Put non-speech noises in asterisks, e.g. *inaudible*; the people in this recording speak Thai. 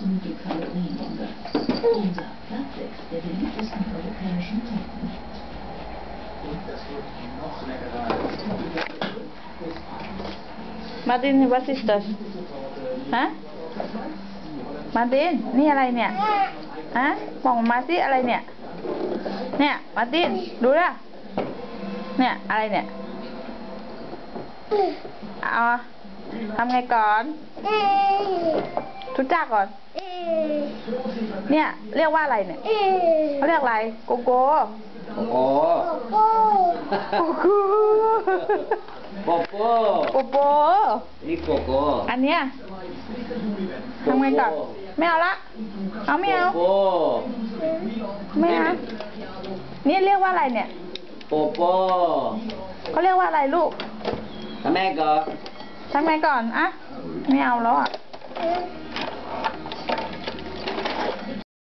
zum Glück niemand. Unser Platttext der beliebtesten europäischen Technik. Und das wird noch leckerer als des Abends. มาร์ติน what is this ฮะ มาร์ติน นี่อะไรเนี่ย ฮะ บอกมาสิอะไรเนี่ย เนี่ย มาร์ติน ดูนะเนี่ย อะไรเนี่ย เอาทำไงก่อน *coughs* *coughs* *coughs* ทุจ้าก่อน เนี่ย เรียกว่าอะไรเนี่ยเขาเรียกอะไร โกโก้โอ้โหโกโก้โปโป้โปโปนี่โกโก้อันเนี้ยทำไงก่อนไม่เอาละ เอาไม่เอาโปโป้ไม่เอานี่เรียกว่าอะไรเนี่ยโปโป้เขาเรียกว่าอะไรลูกทำแม่ก็ทำไงก่อนอะไม่เอาแล้วอะโ